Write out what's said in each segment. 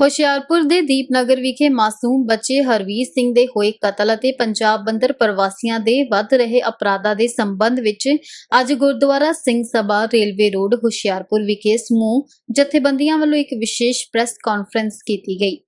ਹੁਸ਼ਿਆਰਪੁਰ ਦੇ ਦੀਪਨਗਰ ਵਿਖੇ ਮਾਸੂਮ ਬੱਚੇ ਹਰਵੀਰ ਸਿੰਘ ਦੇ ਹੋਏ ਕਤਲ ਅਤੇ ਪੰਜਾਬ ਬੰਦਰ ਪ੍ਰਵਾਸੀਆਂ ਦੇ ਵੱਧ ਰਹੇ ਅਪਰਾਧਾਂ ਦੇ ਸੰਬੰਧ ਵਿੱਚ ਅੱਜ ਗੁਰਦੁਆਰਾ ਸਿੰਘ ਸਭਾ ਰੇਲਵੇ ਰੋਡ ਹੁਸ਼ਿਆਰਪੁਰ ਵਿਖੇ ਸਮੂਹ ਜਥੇਬੰਦੀਆਂ ਵੱਲੋਂ ਇੱਕ ਵਿਸ਼ੇਸ਼ ਪ੍ਰੈਸ ਕਾਨਫਰੰਸ ਕੀਤੀ ਗਈ।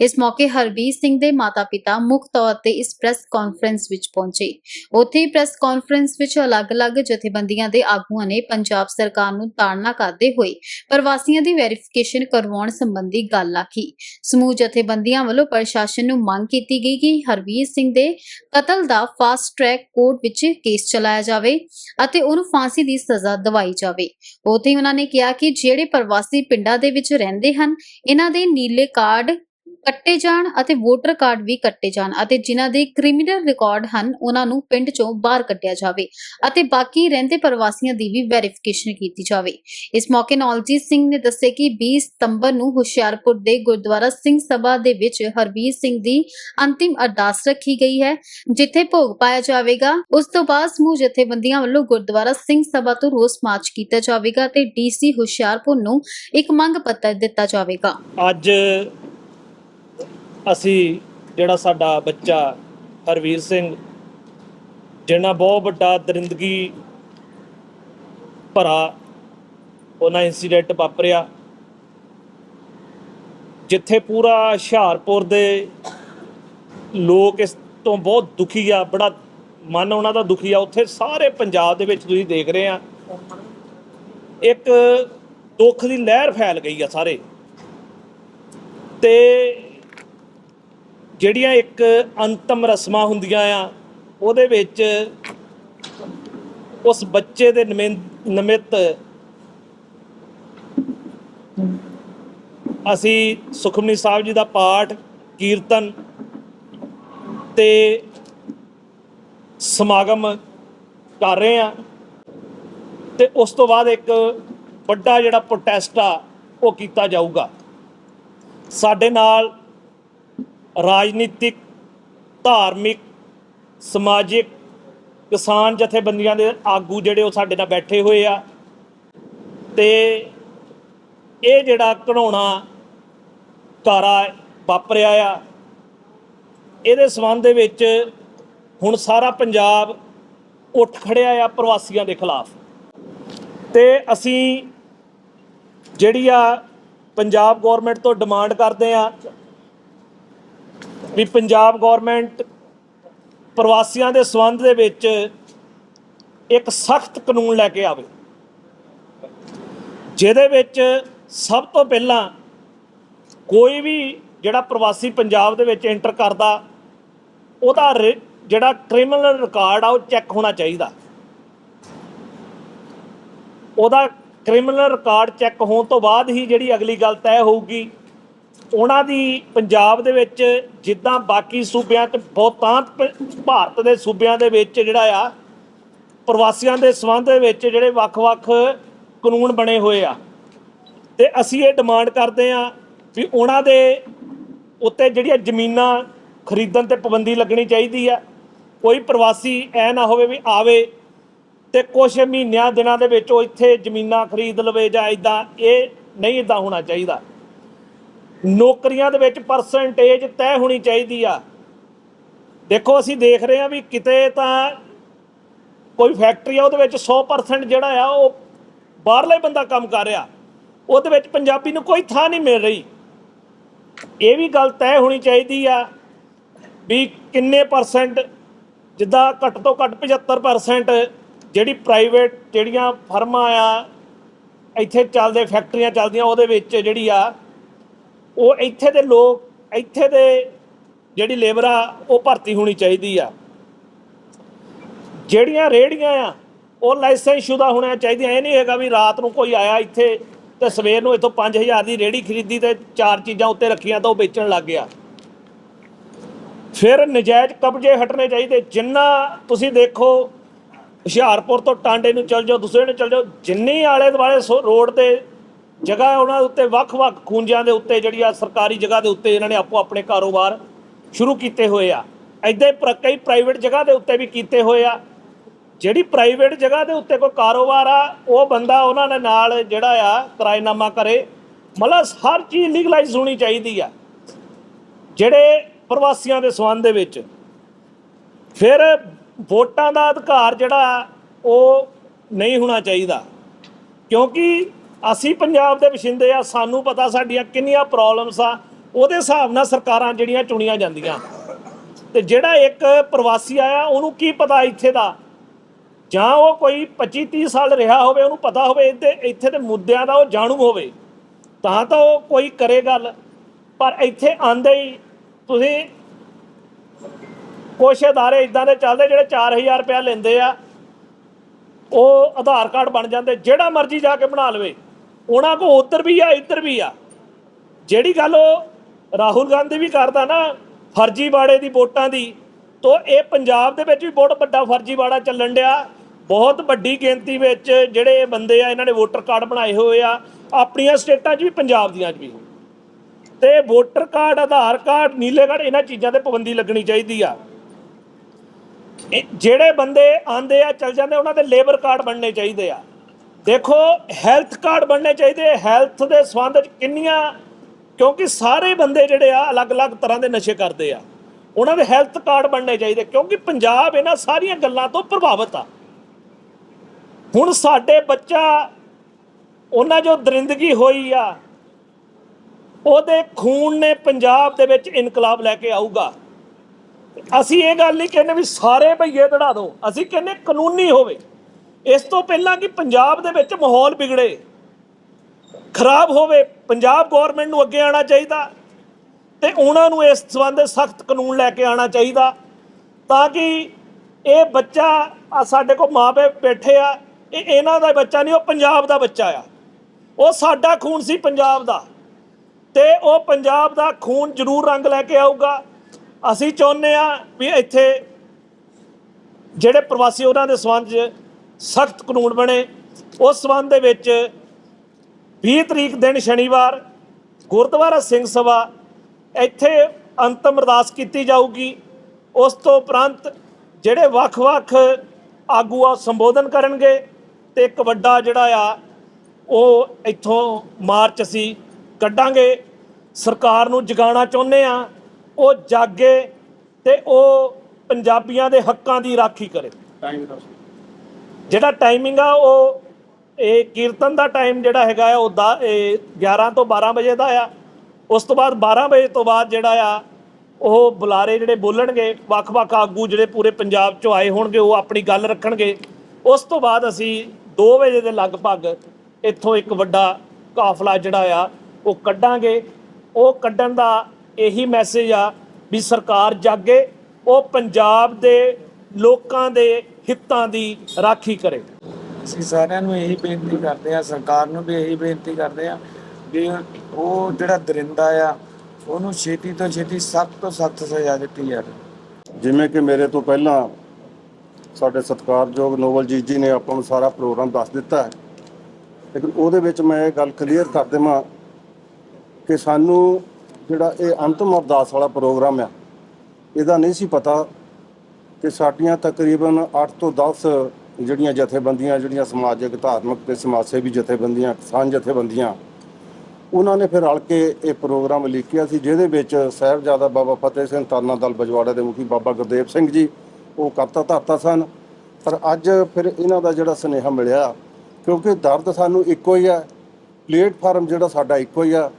ਇਸ ਮੌਕੇ ਹਰਬੀਰ ਸਿੰਘ ਦੇ ਮਾਤਾ-ਪਿਤਾ ਮੁੱਖ ਤੌਰ ਤੇ ਇਸ ਪ੍ਰੈਸ ਕਾਨਫਰੰਸ ਵਿੱਚ ਪਹੁੰਚੇ। ਉੱਥੇ ਪ੍ਰੈਸ ਕਾਨਫਰੰਸ ਵਿੱਚ ਅਲੱਗ-ਅਲੱਗ ਜਥੇਬੰਦੀਆਂ ਦੇ ਆਗੂਆਂ ਨੇ ਪੰਜਾਬ ਸਰਕਾਰ ਨੂੰ ਤਾੜਨਾ ਕਰਦੇ ਹੋਏ ਪ੍ਰਵਾਸੀਆਂ ਦੀ ਵੈਰੀਫਿਕੇਸ਼ਨ ਕਰਵਾਉਣ ਸੰਬੰਧੀ ਗੱਲ ਆਖੀ। ਸਮੂਹ ਜਥੇਬੰਦੀਆਂ ਵੱਲੋਂ ਪ੍ਰਸ਼ਾਸਨ ਨੂੰ ਮੰਗ ਕੀਤੀ ਗਈ ਕਿ ਹਰਬੀਰ ਸਿੰਘ ਦੇ ਕਤਲ ਦਾ ਫਾਸਟ ਟਰੈਕ ਕੋਰਟ ਵਿੱਚ ਕੇਸ ਚਲਾਇਆ ਜਾਵੇ ਅਤੇ ਉਹਨੂੰ ਫਾਂਸੀ ਦੀ ਸਜ਼ਾ ਦਿਵਾਈ ਜਾਵੇ। ਉੱਥੇ ਉਹਨਾਂ ਨੇ ਕਿਹਾ ਕਿ ਜਿਹੜੇ ਪ੍ਰਵਾਸੀ ਪਿੰਡਾਂ ਦੇ ਵਿੱਚ ਰਹਿੰਦੇ ਹਨ, ਇਹਨਾਂ ਦੇ ਨੀਲੇ ਕਾਰਡ ਕੱਟੇ ਜਾਣ ਅਤੇ ਵੋਟਰ ਕਾਰਡ ਵੀ ਕੱਟੇ ਜਾਣ ਅਤੇ ਜਿਨ੍ਹਾਂ ਦੇ ਕ੍ਰਿਮੀਨਲ ਰਿਕਾਰਡ ਹਨ, ਉਹਨਾਂ ਨੂੰ ਪਿੰਡ ਚੋਂ ਬਾਹਰ ਕੱਢਿਆ ਜਾਵੇ ਅਤੇ ਬਾਕੀ ਰਹਿੰਦੇ ਪ੍ਰਵਾਸੀਆਂ ਦੀ ਵੀ ਵੈਰੀਫਿਕੇਸ਼ਨ ਕੀਤੀ ਜਾਵੇ। ਇਸ ਮੌਕੇ ਨੌਲਜੀਤ ਸਿੰਘ ਨੇ ਦੱਸਿਆ ਕਿ 20 ਸਤੰਬਰ ਨੂੰ ਹੁਸ਼ਿਆਰਪੁਰ ਦੇ ਗੁਰਦੁਆਰਾ ਸਿੰਘ ਸਭਾ ਦੇ ਵਿੱਚ ਹਰਵੀਰ ਸਿੰਘ ਦੀ ਅੰਤਿਮ ਅਰਦਾਸ ਰੱਖੀ ਗਈ ਹੈ, ਜਿੱਥੇ ਭੋਗ ਪਾਇਆ ਜਾਵੇਗਾ। ਉਸ ਤੋਂ ਬਾਅਦ ਸਮੂਹ ਜਥੇਬੰਦੀਆਂ ਵੱਲੋਂ ਗੁਰਦੁਆਰਾ ਸਿੰਘ ਸਭਾ ਤੋਂ ਰੋਸ ਮਾਰਚ ਕੀਤਾ ਜਾਵੇਗਾ ਤੇ ਡੀਸੀ ਹੁਸ਼ਿਆਰਪੁਰ ਨੂੰ ਇੱਕ ਮੰਗ ਪੱਤਰ ਦਿੱਤਾ ਜਾਵੇਗਾ। ਅੱਜ ਅਸੀਂ ਜਿਹੜਾ ਸਾਡਾ ਬੱਚਾ ਹਰਵੀਰ ਸਿੰਘ, ਜਿਹਨਾਂ ਬਹੁਤ ਵੱਡਾ ਦਰਿੰਦਗੀ ਭਰਾ, ਉਹਨਾਂ ਇਨਸੀਡੈਂਟ ਵਾਪਰਿਆ। ਜਿੱਥੇ ਪੂਰਾ ਹੁਸ਼ਿਆਰਪੁਰ ਦੇ ਲੋਕ ਇਸ ਤੋਂ ਬਹੁਤ ਦੁਖੀ ਆ, ਬੜਾ ਮਨ ਉਹਨਾਂ ਦਾ ਦੁਖੀ ਆ। ਉੱਥੇ ਸਾਰੇ ਪੰਜਾਬ ਦੇ ਵਿੱਚ ਤੁਸੀਂ ਦੇਖ ਰਹੇ ਆ, ਇੱਕ ਦੁੱਖ ਦੀ ਲਹਿਰ ਫੈਲ ਗਈ ਆ ਸਾਰੇ। ਤੇ ਜਿਹੜੀਆਂ ਇੱਕ ਅੰਤਮ ਰਸਮਾਂ ਹੁੰਦੀਆਂ ਆ, ਉਹਦੇ ਵਿੱਚ ਉਸ ਬੱਚੇ ਦੇ ਨਿਮਿੰ- ਨਿਮਿਤ ਅਸੀਂ ਸੁਖਮਨੀ ਸਾਹਿਬ ਜੀ ਦਾ ਪਾਠ, ਕੀਰਤਨ ਤੇ ਸਮਾਗਮ ਕਰ ਰਹੇ ਆ ਤੇ ਉਸ ਤੋਂ ਬਾਅਦ ਇੱਕ ਵੱਡਾ ਜਿਹੜਾ ਪ੍ਰੋਟੈਸਟ ਆ, ਉਹ ਕੀਤਾ ਜਾਊਗਾ। ਸਾਡੇ ਨਾਲ ਰਾਜਨੀਤਿਕ, ਧਾਰਮਿਕ, ਸਮਾਜਿਕ ਕਿਸਾਨ ਜਥੇਬੰਦੀਆਂ ਦੇ ਆਗੂ ਜਿਹੜੇ ਉਹ ਸਾਡੇ ਨਾਲ ਬੈਠੇ ਹੋਏ ਆ। ਤੇ ਇਹ ਜਿਹੜਾ ਘਣਾਉਣਾ ਕਾਰਾ ਵਾਪਰਿਆ ਆ, ਇਹਦੇ ਸੰਬੰਧ ਦੇ ਵਿੱਚ ਹੁਣ ਸਾਰਾ ਪੰਜਾਬ ਉੱਠ ਖੜਿਆ ਆ ਪ੍ਰਵਾਸੀਆਂ ਦੇ ਖਿਲਾਫ। ਤੇ ਅਸੀਂ ਜਿਹੜੀ ਆ ਪੰਜਾਬ ਗਵਰਨਮੈਂਟ ਤੋਂ ਡਿਮਾਂਡ ਕਰਦੇ ਆ ਵੀ ਪੰਜਾਬ ਗਵਰਨਮੈਂਟ ਪ੍ਰਵਾਸੀਆਂ ਦੇ ਸੰਬੰਧ ਦੇ ਵਿੱਚ ਇੱਕ ਸਖਤ ਕਾਨੂੰਨ ਲੈ ਕੇ ਆਵੇ। ਜਿਹਦੇ ਵਿੱਚ ਸਭ ਤੋਂ ਪਹਿਲਾਂ ਕੋਈ ਵੀ ਜਿਹੜਾ ਪ੍ਰਵਾਸੀ ਪੰਜਾਬ ਦੇ ਵਿੱਚ ਐਂਟਰ ਕਰਦਾ, ਉਹਦਾ ਰਿ- ਜਿਹੜਾ ਕ੍ਰਿਮੀਨਲ ਰਿਕਾਰਡ ਆ, ਉਹ ਚੈੱਕ ਹੋਣਾ ਚਾਹੀਦਾ। ਉਹਦਾ ਕ੍ਰਿਮੀਨਲ ਰਿਕਾਰਡ ਚੈੱਕ ਹੋਣ ਤੋਂ ਬਾਅਦ ਹੀ ਜਿਹੜੀ ਅਗਲੀ ਗੱਲ ਤੈਅ ਹੋਊਗੀ ਉਹਨਾਂ ਦੀ ਪੰਜਾਬ ਦੇ ਵਿੱਚ ਜਿੱਦਾਂ ਬਾਕੀ ਸੂਬਿਆਂ 'ਚ ਬਹੁਤਾਂਤ ਭਾਰਤ ਦੇ ਸੂਬਿਆਂ ਦੇ ਵਿੱਚ ਜਿਹੜਾ ਆ, ਪ੍ਰਵਾਸੀਆਂ ਦੇ ਸੰਬੰਧ ਦੇ ਵਿੱਚ ਜਿਹੜੇ ਵੱਖ-ਵੱਖ ਕਾਨੂੰਨ ਬਣੇ ਹੋਏ ਆ। ਤੇ ਅਸੀਂ ਇਹ ਡਿਮਾਂਡ ਕਰਦੇ ਆ ਵੀ ਉਹਨਾਂ ਦੇ ਉੱਤੇ ਜਿਹੜੀਆਂ ਜ਼ਮੀਨਾਂ ਖਰੀਦਣ ਤੇ ਪਾਬੰਦੀ ਲੱਗਣੀ ਚਾਹੀਦੀ ਆ। ਕੋਈ ਪ੍ਰਵਾਸੀ ਐ ਨਾ ਹੋਵੇ ਵੀ ਆਵੇ ਤੇ ਕੁਝ ਮਹੀਨਿਆਂ ਦਿਨਾਂ ਦੇ ਵਿੱਚ ਉਹ ਇੱਥੇ ਜ਼ਮੀਨਾਂ ਖਰੀਦ ਲਵੇ ਜਾਂ ਇਦਾਂ ਇਹ ਨਹੀਂ ਇਦਾਂ ਹੋਣਾ ਚਾਹੀਦਾ। ਨੌਕਰੀਆਂ ਦੇ ਵਿੱਚ ਪਰਸੈਂਟੇਜ ਤੈਅ ਹੋਣੀ ਚਾਹੀਦੀ ਆ। ਦੇਖੋ, ਅਸੀਂ ਦੇਖ ਰਹੇ ਆ ਵੀ ਕਿਤੇ ਤਾਂ ਕੋਈ ਫੈਕਟਰੀ ਆ, ਉਹਦੇ ਵਿੱਚ 100% ਜਿਹੜਾ ਆ, ਉਹ ਬਾਹਰਲਾ ਹੀ ਬੰਦਾ ਕੰਮ ਕਰ ਰਿਹਾ। ਉਹਦੇ ਵਿੱਚ ਪੰਜਾਬੀ ਨੂੰ ਕੋਈ ਥਾਂ ਨਹੀਂ ਮਿਲ ਰਹੀ। ਇਹ ਵੀ ਗੱਲ ਤੈਅ ਹੋਣੀ ਚਾਹੀਦੀ ਆ ਵੀ ਕਿੰਨੇ ਪਰਸੈਂਟ ਜਿੱਦਾਂ ਘੱਟ ਤੋਂ ਘੱਟ 75% ਜਿਹੜੀ ਪ੍ਰਾਈਵੇਟ ਜਿਹੜੀਆਂ ਫਰਮਾਂ ਆ, ਇੱਥੇ ਚੱਲਦੇ ਫੈਕਟਰੀਆਂ ਚੱਲਦੀਆਂ, ਉਹਦੇ ਵਿੱਚ ਜਿਹੜੀ ਆ ਉਹ ਇੱਥੇ ਦੇ ਲੋਕ, ਇੱਥੇ ਦੇ ਜਿਹੜੀ ਲੇਬਰ ਆ, ਉਹ ਭਰਤੀ ਹੋਣੀ ਚਾਹੀਦੀ ਆ। ਜਿਹੜੀਆਂ ਰੇੜੀਆਂ ਆ, ਉਹ ਲਾਇਸੈਂਸ ਸ਼ੁਦਾ ਹੋਣੀਆਂ ਚਾਹੀਦੀਆਂ। ਇਹ ਨਹੀਂ ਹੈਗਾ ਵੀ ਰਾਤ ਨੂੰ ਕੋਈ ਆਇਆ ਇੱਥੇ ਤੇ ਸਵੇਰ ਨੂੰ ਇੱਥੋਂ 5000 ਦੀ ਰੇੜੀ ਖਰੀਦੀ ਤੇ ਚਾਰ ਚੀਜ਼ਾਂ ਉੱਤੇ ਰੱਖੀਆਂ ਤਾਂ ਉਹ ਵੇਚਣ ਲੱਗ ਗਿਆ। ਫਿਰ ਨਜਾਇਜ਼ ਕਬਜ਼ੇ ਹਟਣੇ ਚਾਹੀਦੇ। ਜਿੰਨਾ ਤੁਸੀਂ ਦੇਖੋ, ਹੁਸ਼ਿਆਰਪੁਰ ਤੋਂ ਟਾਂਡੇ ਨੂੰ ਚੱਲ ਜਾਓ, ਦੂਸਰੇ ਨੂੰ ਚੱਲ ਜਾਓ, ਜਿੰਨੀ ਆਲੇ ਦੁਆਲੇ ਸੋ- ਰੋਡ ਤੇ ਜਗ੍ਹਾ ਹੈ, ਉਹਨਾਂ ਉੱਤੇ ਵੱਖ-ਵੱਖ ਖੂੰਜਿਆਂ ਦੇ ਉੱਤੇ ਜਿਹੜੀ ਆ ਸਰਕਾਰੀ ਜਗ੍ਹਾ ਦੇ ਉੱਤੇ ਇਹਨਾਂ ਨੇ ਆਪੋ ਆਪਣੇ ਕਾਰੋਬਾਰ ਸ਼ੁਰੂ ਕੀਤੇ ਹੋਏ ਆ। ਐਦਾਂ ਪ੍ਰ- ਕਈ ਪ੍ਰਾਈਵੇਟ ਜਗ੍ਹਾ ਦੇ ਉੱਤੇ ਵੀ ਕੀਤੇ ਹੋਏ ਆ। ਜਿਹੜੀ ਪ੍ਰਾਈਵੇਟ ਜਗ੍ਹਾ ਦੇ ਉੱਤੇ ਕੋਈ ਕਾਰੋਬਾਰ ਆ ਉਹ ਬੰਦਾ ਉਹਨਾਂ ਦੇ ਨਾਲ ਜਿਹੜਾ ਆ ਕਿਰਾਏਨਾਮਾ ਕਰੇ। ਮਤਲਬ ਹਰ ਚੀਜ਼ ਲੀਗਲਾਈਜ਼ ਹੋਣੀ ਚਾਹੀਦੀ ਆ। ਜਿਹੜੇ ਪ੍ਰਵਾਸੀਆਂ ਦੇ ਸੰਬੰਧ ਦੇ ਵਿੱਚ। ਫਿਰ ਵੋਟਾਂ ਦਾ ਅਧਿਕਾਰ ਜਿਹੜਾ ਉਹ ਨਹੀਂ ਹੋਣਾ ਚਾਹੀਦਾ। ਕਿਉਂਕਿ ਅਸੀਂ ਪੰਜਾਬ ਦੇ ਵਸਿੰਦੇ ਆ, ਸਾਨੂੰ ਪਤਾ ਸਾਡੀਆਂ ਕਿੰਨੀਆਂ ਪ੍ਰੋਬਲਮਸ ਆ, ਉਹਦੇ ਹਿਸਾਬ ਨਾਲ ਸਰਕਾਰਾਂ ਜਿਹੜੀਆਂ ਚੁਣੀਆਂ ਜਾਂਦੀਆਂ। ਤੇ ਜਿਹੜਾ ਇੱਕ ਪ੍ਰਵਾਸੀ ਆਇਆ, ਉਹਨੂੰ ਕੀ ਪਤਾ ਇੱਥੇ ਦਾ? ਜਾਂ ਉਹ ਕੋਈ 25 30 ਸਾਲ ਰਿਹਾ ਹੋਵੇ, ਉਹਨੂੰ ਪਤਾ ਹੋਵੇ ਇੱਥੇ ਇੱਥੇ ਦੇ ਮੁੱਦਿਆਂ ਦਾ ਉਹ ਜਾਣੂ ਹੋਵੇ, ਤਾਂ ਤਾਂ ਉਹ ਕੋਈ ਕਰੇ ਗੱਲ। ਪਰ ਇੱਥੇ ਆਂਦੇ ਹੀ ਤੁਸੀਂ ਕੁਛ ਅਦਾਰੇ ਇਦਾਂ ਦੇ ਚੱਲਦੇ ਜਿਹੜੇ 4000 ਰੁਪਇਆ ਲੈਂਦੇ ਆ, ਉਹ ਆਧਾਰ ਕਾਰਡ ਬਣ ਜਾਂਦੇ, ਜਿਹੜਾ ਮਰਜ਼ੀ ਜਾ ਕੇ ਬਣਾ ਲਵੇ। ਉਹਨਾਂ ਕੋ ਉੱਧਰ ਵੀ ਆ, ਇੱਧਰ ਵੀ ਆ। ਜਿਹੜੀ ਗੱਲ ਉਹ ਰਾਹੁਲ ਗਾਂਧੀ ਵੀ ਕਰਦਾ ਨਾ, ਫਰਜ਼ੀਵਾੜੇ ਦੀ ਵੋਟਾਂ ਦੀ, ਤੋ ਇਹ ਪੰਜਾਬ ਦੇ ਵਿੱਚ ਵੀ ਬਹੁਤ ਵੱਡਾ ਫਰਜ਼ੀਵਾੜਾ ਚੱਲਣ ਡਿਆ। ਬਹੁਤ ਵੱਡੀ ਗਿਣਤੀ ਵਿੱਚ ਜਿਹੜੇ ਬੰਦੇ ਆ, ਇਹਨਾਂ ਨੇ ਵੋਟਰ ਕਾਰਡ ਬਣਾਏ ਹੋਏ ਆ, ਆਪਣੀਆਂ ਸਟੇਟਾਂ 'ਚ ਵੀ, ਪੰਜਾਬ ਦੀਆਂ 'ਚ ਵੀ ਤੇ ਵੋਟਰ ਕਾਰਡ, ਆਧਾਰ ਕਾਰਡ, ਨੀਲੇ ਕਾਰਡ, ਇਹਨਾਂ ਚੀਜ਼ਾਂ ਤੇ ਪਾਬੰਦੀ ਲੱਗਣੀ ਚਾਹੀਦੀ ਆ। ਜਿਹੜੇ ਬੰਦੇ ਆਂਦੇ ਆ, ਚੱਲ ਜਾਂਦੇ, ਉਹਨਾਂ ਦੇ ਲੇਬਰ ਕਾਰਡ ਬਣਨੇ ਚਾਹੀਦੇ ਆ। ਦੇਖੋ ਹੈਲਥ ਕਾਰਡ ਬਣਨੇ ਚਾਹੀਦੇ। ਹੈਲਥ ਦੇ ਸੰਬੰਧ ਵਿੱਚ ਕਿੰਨੀਆਂ, ਕਿਉਂਕਿ ਸਾਰੇ ਬੰਦੇ ਜਿਹੜੇ ਆ, ਅਲੱਗ-ਅਲੱਗ ਤਰ੍ਹਾਂ ਦੇ ਨਸ਼ੇ ਕਰਦੇ ਆ। ਉਹਨਾਂ ਦੇ ਹੈਲਥ ਕਾਰਡ ਬਣਨੇ ਚਾਹੀਦੇ, ਕਿਉਂਕਿ ਪੰਜਾਬ ਇਹਨਾਂ ਸਾਰੀਆਂ ਗੱਲਾਂ ਤੋਂ ਪ੍ਰਭਾਵਿਤ ਆ। ਹੁਣ ਸਾਡੇ ਬੱਚਾ, ਉਹਨਾਂ ਜੋ ਦਰਿੰਦਗੀ ਹੋਈ ਆ, ਉਹਦੇ ਖੂਨ ਨੇ ਪੰਜਾਬ ਦੇ ਵਿੱਚ ਇਨਕਲਾਬ ਲੈ ਕੇ ਆਊਗਾ। ਅਸੀਂ ਇਹ ਗੱਲ ਨਹੀਂ ਕਹਿੰਦੇ ਵੀ ਸਾਰੇ ਭਈਏ ਦੜਾ ਦਿਓ ਅਸੀਂ ਕਹਿੰਦੇ ਕਾਨੂੰਨੀ ਹੋਵੇ। ਇਸ ਤੋਂ ਪਹਿਲਾਂ ਕਿ ਪੰਜਾਬ ਦੇ ਵਿੱਚ ਮਾਹੌਲ ਵਿਗੜੇ। ਖਰਾਬ ਹੋਵੇ, ਪੰਜਾਬ ਗਵਰਨਮੈਂਟ ਨੂੰ ਅੱਗੇ ਆਉਣਾ ਚਾਹੀਦਾ ਤੇ ਉਹਨਾਂ ਨੂੰ ਇਸ ਸੰਬੰਧ ਸਖਤ ਕਾਨੂੰਨ ਲੈ ਕੇ ਆਉਣਾ ਚਾਹੀਦਾ ਤਾਂ ਕਿ ਇਹ ਬੱਚਾ ਆ ਸਾਡੇ ਕੋਲ ਮਾਪੇ ਬੈਠੇ ਆ, ਇਹ ਇਹਨਾਂ ਦਾ ਬੱਚਾ ਨਹੀਂ, ਉਹ ਪੰਜਾਬ ਦਾ ਬੱਚਾ ਆ। ਉਹ ਸਾਡਾ ਖੂਨ ਸੀ ਪੰਜਾਬ ਦਾ ਤੇ ਉਹ ਪੰਜਾਬ ਦਾ ਖੂਨ ਜ਼ਰੂਰ ਰੰਗ ਲੈ ਕੇ ਆਊਗਾ। ਅਸੀਂ ਚਾਹੁੰਦੇ ਆ ਵੀ ਇੱਥੇ ਜਿਹੜੇ ਪ੍ਰਵਾਸੀ ਉਹਨਾਂ ਦੇ ਸੰਬੰਧ 'ਚ ਸਖਤ ਕਾਨੂੰਨ ਬਣੇ। ਉਸ ਸੰਬੰਧ ਦੇ ਵਿੱਚ 20 ਤਰੀਕ ਦਿਨ ਸ਼ਨੀਵਾਰ ਗੁਰਦੁਆਰਾ ਸਿੰਘ ਸਭਾ ਇੱਥੇ ਅੰਤਮ ਅਰਦਾਸ ਕੀਤੀ ਜਾਊਗੀ। ਉਸ ਤੋਂ ਉਪਰੰਤ ਜਿਹੜੇ ਵੱਖ-ਵੱਖ ਆਗੂ ਆ ਸੰਬੋਧਨ ਕਰਨਗੇ ਤੇ ਇੱਕ ਵੱਡਾ ਜਿਹੜਾ ਆ, ਉਹ ਇੱਥੋਂ ਮਾਰਚ ਅਸੀਂ ਕੱਢਾਂਗੇ। ਸਰਕਾਰ ਨੂੰ ਜਗਾਉਣਾ ਚਾਹੁੰਦੇ ਆ ਉਹ ਜਾਗੇ ਤੇ ਉਹ ਪੰਜਾਬੀਆਂ ਦੇ ਹੱਕਾਂ ਦੀ ਰਾਖੀ ਕਰੇ। ਜਿਹੜਾ ਟਾਈਮਿੰਗ ਆ, ਉਹ ਇਹ ਕੀਰਤਨ ਦਾ ਟਾਈਮ ਜਿਹੜਾ ਹੈਗਾ ਆ, ਉਹ ਦਾ- ਇਹ 11 ਤੋਂ 12 ਵਜੇ ਦਾ ਆ। ਉਸ ਤੋਂ ਬਾਅਦ 12 ਵਜੇ ਤੋਂ ਬਾਅਦ ਜਿਹੜਾ ਆ, ਉਹ ਬੁਲਾਰੇ ਜਿਹੜੇ ਬੋਲਣਗੇ, ਵੱਖ-ਵੱਖ ਆਗੂ ਜਿਹੜੇ ਪੂਰੇ ਪੰਜਾਬ ਚੋਂ ਆਏ ਹੋਣਗੇ, ਉਹ ਆਪਣੀ ਗੱਲ ਰੱਖਣਗੇ। ਉਸ ਤੋਂ ਬਾਅਦ ਅਸੀਂ 2 ਵਜੇ ਦੇ ਲਗਭਗ ਇੱਥੋਂ ਇੱਕ ਵੱਡਾ ਕਾਫਲਾ ਜਿਹੜਾ ਆ, ਉਹ ਕੱਢਾਂਗੇ। ਉਹ ਕੱਢਣ ਦਾ ਇਹੀ ਮੈਸੇਜ ਆ ਵੀ ਸਰਕਾਰ ਜਾਗੇ। ਉਹ ਪੰਜਾਬ ਦੇ ਲੋਕਾਂ ਦੇ ਹਿੱਤਾਂ ਦੀ ਰਾਖੀ ਕਰੇ। ਅਸੀਂ ਸਾਰਿਆਂ ਨੂੰ ਇਹੀ ਬੇਨਤੀ ਕਰਦੇ ਆ ਸਰਕਾਰ ਨੂੰ ਵੀ ਇਹੀ ਬੇਨਤੀ ਕਰਦੇ ਆ ਵੀ ਉਹ ਜਿਹੜਾ ਦਰਿੰਦਾ ਆ ਉਹਨੂੰ ਛੇਤੀ ਤੋਂ ਛੇਤੀ ਸਖਤ ਤੋਂ ਸਖਤ ਸਜ਼ਾ ਦਿੱਤੀ ਜਾਵੇ। ਜਿਵੇਂ ਕਿ ਮੇਰੇ ਤੋਂ ਪਹਿਲਾਂ ਸਾਡੇ ਸਤਿਕਾਰਯੋਗ ਨੋਵਲਜੀਤ ਜੀ ਨੇ ਆਪਾਂ ਨੂੰ ਸਾਰਾ ਪ੍ਰੋਗਰਾਮ ਦੱਸ ਦਿੱਤਾ ਹੈ। ਲੇਕਿਨ ਉਹਦੇ ਵਿੱਚ ਮੈਂ ਇਹ ਗੱਲ ਕਲੀਅਰ ਕਰ ਦੇਵਾਂ ਕਿ ਸਾਨੂੰ ਜਿਹੜਾ ਇਹ ਅੰਤਮ ਅਰਦਾਸ ਵਾਲਾ ਪ੍ਰੋਗਰਾਮ ਆ ਇਹਦਾ ਨਹੀਂ ਸੀ ਪਤਾ ਕਿ ਸਾਡੀਆਂ ਤਕਰੀਬਨ 8 ਤੋਂ 10 ਜਿਹੜੀਆਂ ਜਥੇਬੰਦੀਆਂ, ਜਿਹੜੀਆਂ ਸਮਾਜਿਕ, ਧਾਰਮਿਕ ਤੇ ਸਮਾਜ ਸੇਵੀ ਜਥੇਬੰਦੀਆਂ, ਕਿਸਾਨ ਜਥੇਬੰਦੀਆਂ, ਉਹਨਾਂ ਨੇ ਫਿਰ ਰਲ ਕੇ ਇਹ ਪ੍ਰੋਗਰਾਮ ਲਿਖਿਆ ਸੀ, ਜਿਹਦੇ ਵਿੱਚ ਸਾਹਿਬਜ਼ਾਦਾ ਬਾਬਾ ਫਤਿਹ ਸਿੰਘ ਤਾਨਾ ਦਲ ਬਜਵਾੜਾ ਦੇ ਮੁਖੀ ਬਾਬਾ ਗੁਰਦੇਵ ਸਿੰਘ ਜੀ, ਉਹ ਕਰਤਾ ਧਰਤਾ ਸਨ। ਪਰ ਅੱਜ ਫਿਰ ਇਹਨਾਂ ਦਾ ਜਿਹੜਾ ਸੁਨੇਹਾ ਮਿਲਿਆ, ਕਿਉਂਕਿ ਦਰਦ ਸਾਨੂੰ ਇੱਕੋ ਹੀ ਹੈ, ਪਲੇਟਫਾਰਮ ਜਿਹੜਾ ਸਾਡਾ ਇੱਕੋ ਹੀ ਆ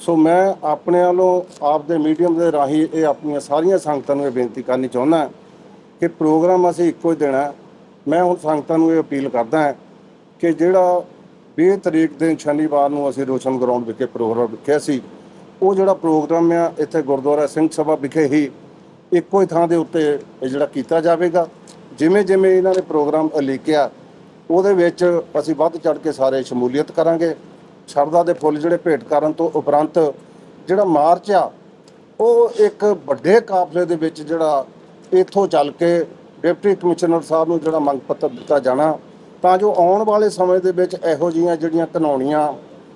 ਸੋ ਮੈਂ ਆਪਣੇ ਵੱਲੋਂ ਆਪ ਦੇ ਮੀਡੀਅਮ ਦੇ ਰਾਹੀਂ ਇਹ ਆਪਣੀਆਂ ਸਾਰੀਆਂ ਸੰਗਤਾਂ ਨੂੰ ਇਹ ਬੇਨਤੀ ਕਰਨੀ ਚਾਹੁੰਦਾ ਕਿ ਪ੍ਰੋਗਰਾਮ ਅਸੀਂ ਇੱਕੋ ਹੀ ਦੇਣਾ ਹੈ। ਮੈਂ ਹੁਣ ਸੰਗਤਾਂ ਨੂੰ ਇਹ ਅਪੀਲ ਕਰਦਾ ਹਾਂ ਕਿ ਜਿਹੜਾ 20 ਤਰੀਕ ਦਿਨ ਸ਼ਨੀਵਾਰ ਨੂੰ ਅਸੀਂ ਰੋਸ਼ਨ ਗਰਾਊਂਡ ਵਿਖੇ ਪ੍ਰੋਗਰਾਮ ਰੱਖਿਆ ਸੀ, ਉਹ ਜਿਹੜਾ ਪ੍ਰੋਗਰਾਮ ਆ, ਇੱਥੇ ਗੁਰਦੁਆਰਾ ਸਿੰਘ ਸਭਾ ਵਿਖੇ ਹੀ ਇੱਕੋ ਹੀ ਥਾਂ ਦੇ ਉੱਤੇ ਜਿਹੜਾ ਕੀਤਾ ਜਾਵੇਗਾ ਜਿਵੇਂ ਜਿਵੇਂ ਇਹਨਾਂ ਨੇ ਪ੍ਰੋਗਰਾਮ ਲਿਖਿਆ ਉਹਦੇ ਵਿੱਚ ਅਸੀਂ ਵੱਧ ਚੜ ਕੇ ਸਾਰੇ ਸ਼ਮੂਲੀਅਤ ਕਰਾਂਗੇ ਸ਼ਰਧਾ ਦੇ ਫੁੱਲ ਜਿਹੜੇ ਭੇਟ ਕਰਨ ਤੋਂ ਉਪਰੰਤ ਜਿਹੜਾ ਮਾਰਚ ਆ, ਉਹ ਇੱਕ ਵੱਡੇ ਕਾਫਲੇ ਦੇ ਵਿੱਚ ਜਿਹੜਾ ਇੱਥੋਂ ਚੱਲ ਕੇ ਡਿਪਟੀ ਕਮਿਸ਼ਨਰ ਸਾਹਿਬ ਨੂੰ ਜਿਹੜਾ ਮੰਗ ਪੱਤਰ ਦਿੱਤਾ ਜਾਣਾ, ਤਾਂ ਜੋ ਆਉਣ ਵਾਲੇ ਸਮੇਂ ਦੇ ਵਿੱਚ ਇਹੋ ਜਿਹੀਆਂ ਜਿਹੜੀਆਂ ਕਾਨੂੰਨੀਆਂ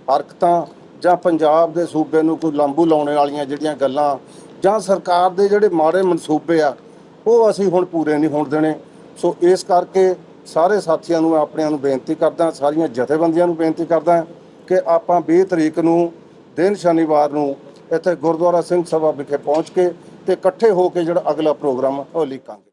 ਹਰਕਤਾਂ ਜਾਂ ਪੰਜਾਬ ਦੇ ਸੂਬੇ ਨੂੰ ਕੋਈ ਲਾਂਬੂ ਲਾਉਣ ਵਾਲੀਆਂ ਜਿਹੜੀਆਂ ਗੱਲਾਂ ਜਾਂ ਸਰਕਾਰ ਦੇ ਜਿਹੜੇ ਮਾੜੇ ਮਨਸੂਬੇ ਆ, ਉਹ ਅਸੀਂ ਹੁਣ ਪੂਰੇ ਨਹੀਂ ਹੋਣ ਦੇਣੇ। ਸੋ ਇਸ ਕਰਕੇ ਸਾਰੇ ਸਾਥੀਆਂ ਨੂੰ ਮੈਂ ਆਪਣਿਆਂ ਨੂੰ ਬੇਨਤੀ ਕਰਦਾ, ਸਾਰੀਆਂ ਜਥੇਬੰਦੀਆਂ ਨੂੰ ਬੇਨਤੀ ਕਰਦਾ ਕਿ ਆਪਾਂ 20 ਤਰੀਕ ਨੂੰ, ਦਿਨ ਸ਼ਨੀਵਾਰ ਨੂੰ ਇੱਥੇ ਗੁਰਦੁਆਰਾ ਸਿੰਘ ਸਭਾ ਵਿਖੇ ਪਹੁੰਚ ਕੇ ਤੇ ਇਕੱਠੇ ਹੋ ਕੇ ਜਿਹੜਾ ਅਗਲਾ ਪ੍ਰੋਗਰਾਮ ਉਹ ਲਿਖਾਂਗੇ